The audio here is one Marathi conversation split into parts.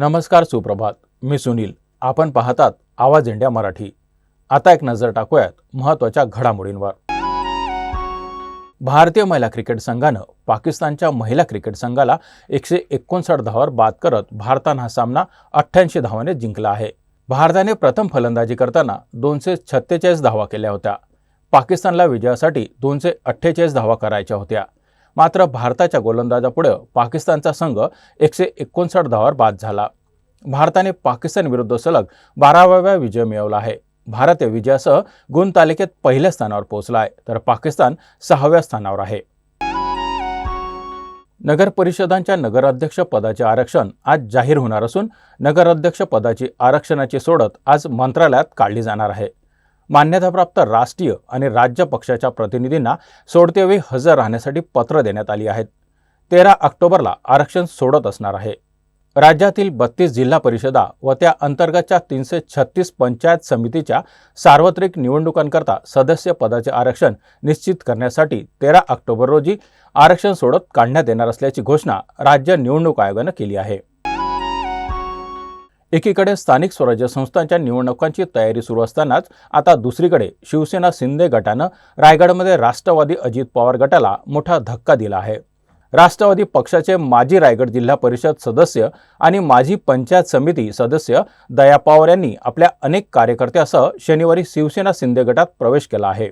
नमस्कार सुप्रभात. मी सुनील. आपण पाहतात आवाज इंडिया मराठी. आता एक नजर टाकूयात महत्त्वाच्या घडामोडींवर. भारतीय महिला क्रिकेट संघानं पाकिस्तानच्या महिला क्रिकेट संघाला एकशे एकोणसाठ धावावर बाद करत भारतानं हा सामना अठ्ठ्याऐंशी धावाने जिंकला आहे. भारताने प्रथम फलंदाजी करताना दोनशे छत्तेचाळीस धावा केल्या होत्या. पाकिस्तानला विजयासाठी दोनशे अठ्ठेचाळीस धावा करायच्या होत्या. मात्र भारताच्या गोलंदाजापुढे पाकिस्तानचा संघ एकशे एकोणसाठ धावावर बाद झाला. भारताने पाकिस्तान विरुद्ध सलग बाराव्या विजय मिळवला आहे. भारत या विजयासह गुण तालिकेत पहिल्या स्थानावर पोहोचला आहे तर पाकिस्तान सहाव्या स्थानावर आहे. नगर परिषदांच्या नगराध्यक्ष पदाचे आरक्षण आज जाहीर होणार असून नगराध्यक्ष पदाची आरक्षणाची सोडत आज मंत्रालयात काढली जाणार आहे. मान्यताप्राप्त राष्ट्रीय आणि राज्य पक्षाच्या प्रतिनिधींना सोडतेवेळी हजर राहण्यासाठी पत्र देण्यात आली आहेत. तेरा ऑक्टोबरला आरक्षण सोडत असणार आहे. राज्यातील बत्तीस जिल्हा परिषदा व त्या अंतर्गतच्या तीनशे छत्तीस पंचायत समितीच्या सार्वत्रिक निवडणुकांकरता सदस्य पदाचे आरक्षण निश्चित करण्यासाठी तेरा ऑक्टोबर रोजी आरक्षण सोडत काढण्यात येणार असल्याची घोषणा राज्य निवडणूक आयोगानं केली आहे. एकीकडे स्थानिक स्वराज्य संस्थांच्या निवडणुकांची तयारी सुरू असतानाच आता दुसरीकडे शिवसेना शिंदे गटानं रायगडमध्ये राष्ट्रवादी अजित पवार गटाला मोठा धक्का दिला आहे. राष्ट्रवादी पक्षाचे माजी रायगड जिल्हा परिषद सदस्य आणि माजी पंचायत समिती सदस्य दया पवार यांनी आपल्या अनेक कार्यकर्त्यासह शनिवारी शिवसेना शिंदे गटात प्रवेश केला आहे.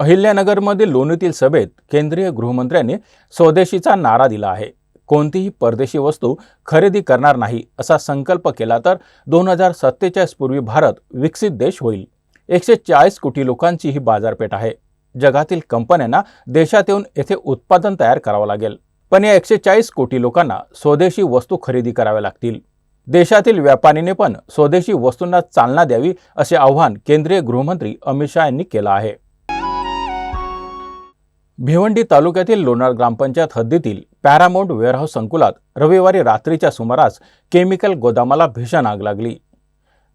अहिल्यानगरमधील लोणीतील सभेत केंद्रीय गृहमंत्र्यांनी स्वदेशीचा नारा दिला आहे. कोणतीही परदेशी वस्तू खरेदी करणार नाही असा संकल्प केला तर दोन हजार सत्तेचाळीस पूर्वी भारत विकसित देश होईल. एकशे चाळीस कोटी लोकांची ही बाजारपेठ आहे. जगातील कंपन्यांना देशात येऊन येथे उत्पादन तयार करावं लागेल. पण या एकशे चाळीस कोटी लोकांना स्वदेशी वस्तू खरेदी कराव्या लागतील. देशातील व्यापारीने पण स्वदेशी वस्तूंना चालना द्यावी असे आवाहन केंद्रीय गृहमंत्री अमित शहा यांनी केलं आहे. भिवंडी तालुक्यातील लोणार ग्रामपंचायत हद्दीतील पॅरामाउंट वेअरहाऊस संकुलात रविवारी रात्रीच्या सुमारास केमिकल गोदामाला भीषण आग लागली.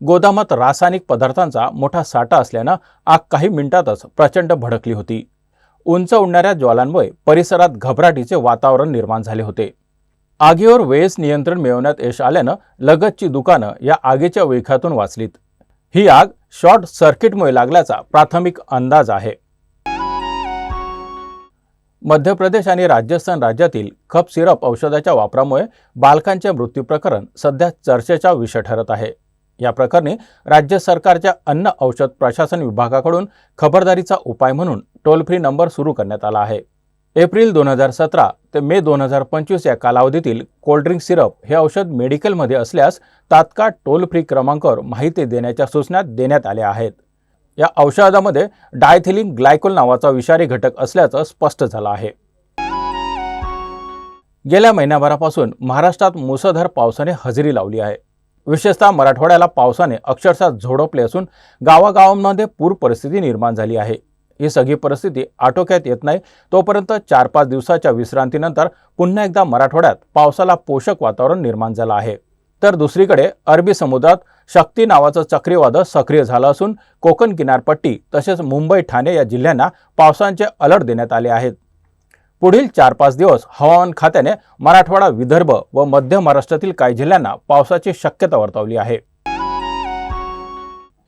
गोदामात रासायनिक पदार्थांचा मोठा साठा असल्यानं आग काही मिनिटातच प्रचंड भडकली होती. उंच उडणाऱ्या ज्वालांमुळे परिसरात घबराटीचे वातावरण निर्माण झाले होते. आगीवर वेळेस नियंत्रण मिळवण्यात यश आल्यानं लगतची दुकानं या आगीच्या विळख्यातून वाचलीत. ही आग शॉर्ट सर्किटमुळे लागल्याचा प्राथमिक अंदाज आहे. मध्य प्रदेश आणि राजस्थान राज्यातील खप सिरप औषधाच्या वापरामुळे बालकांचे मृत्यू प्रकरण सध्या चर्चेचा विषय ठरत आहे. या प्रकरणी राज्य सरकारच्या अन्न औषध प्रशासन विभागाकडून खबरदारीचा उपाय म्हणून टोल फ्री नंबर सुरू करण्यात आला आहे. एप्रिल दोन हजार सतरा ते मे दोन हजार पंचवीस या कालावधीतील कोल्ड्रिंक सिरप हे औषध मेडिकलमध्ये असल्यास तात्काळ टोल फ्री क्रमांकावर माहिती देण्याच्या सूचना देण्यात आल्या आहेत. या औषधामध्ये डायथिलिन ग्लायकोल नावाचा विषारी घटक असल्याचं स्पष्ट झालं आहे. गेल्या महिन्याभरापासून महाराष्ट्रात मुसळधार पावसाने हजेरी लावली आहे. विशेषतः मराठवाड्याला पावसाने अक्षरशः झोडपले असून गावागावांमध्ये पूर परिस्थिती निर्माण झाली आहे. ही सगळी परिस्थिती आटोक्यात येत नाही तोपर्यंत चार पाच दिवसाच्या विश्रांतीनंतर पुन्हा एकदा मराठवाड्यात पावसाला पोषक वातावरण निर्माण झालं आहे. तर दुसरीकडे अरबी समुद्रात शक्ती नावाचं चक्रीवादळ सक्रिय झालं असून कोकण किनारपट्टी तसेच मुंबई ठाणे या जिल्ह्यांना पावसाचे अलर्ट देण्यात आले आहेत. पुढील चार पाच दिवस हवामान खात्याने मराठवाडा विदर्भ व मध्य महाराष्ट्रातील काही जिल्ह्यांना पावसाची शक्यता वर्तवली आहे.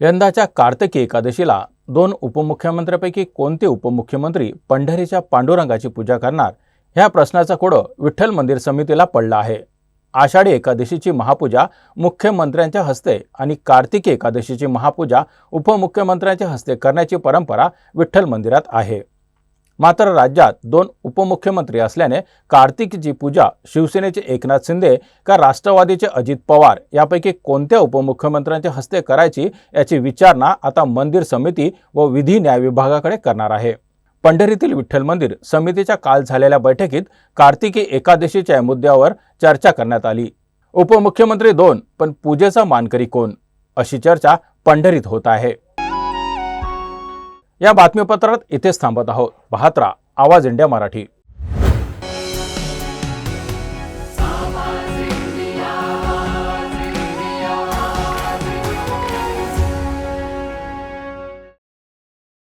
यंदाच्या कार्तिकी एकादशीला दोन उपमुख्यमंत्र्यांपैकी कोणते उपमुख्यमंत्री पंढरीच्या पांडुरंगाची पूजा करणार? ह्या प्रश्नाचा कोडं विठ्ठल मंदिर समितीला पडला आहे. आषाढी एकादशीची महापूजा मुख्यमंत्र्यांच्या हस्ते आणि कार्तिकी एकादशीची महापूजा उपमुख्यमंत्र्यांच्या हस्ते करण्याची परंपरा विठ्ठल मंदिरात आहे. मात्र राज्यात दोन उपमुख्यमंत्री असल्याने कार्तिकीची पूजा शिवसेनेचे एकनाथ शिंदे का राष्ट्रवादीचे अजित पवार यापैकी कोणत्या उपमुख्यमंत्र्यांच्या हस्ते करायची याची विचारणा आता मंदिर समिती व विधी न्याय विभागाकडे करणार आहे. पंढरीतील विठ्ठल मंदिर समितीच्या काल झालेल्या बैठकीत कार्तिकी एकादशीच्या मुद्द्यावर चर्चा करण्यात आली. उपमुख्यमंत्री दोन पण पूजेचा मानकरी कोण? अशी चर्चा पंढरीत होत आहे. या बातमीपत्रात इथेच थांबत आहोत. पाहत आवाज इंडिया मराठी.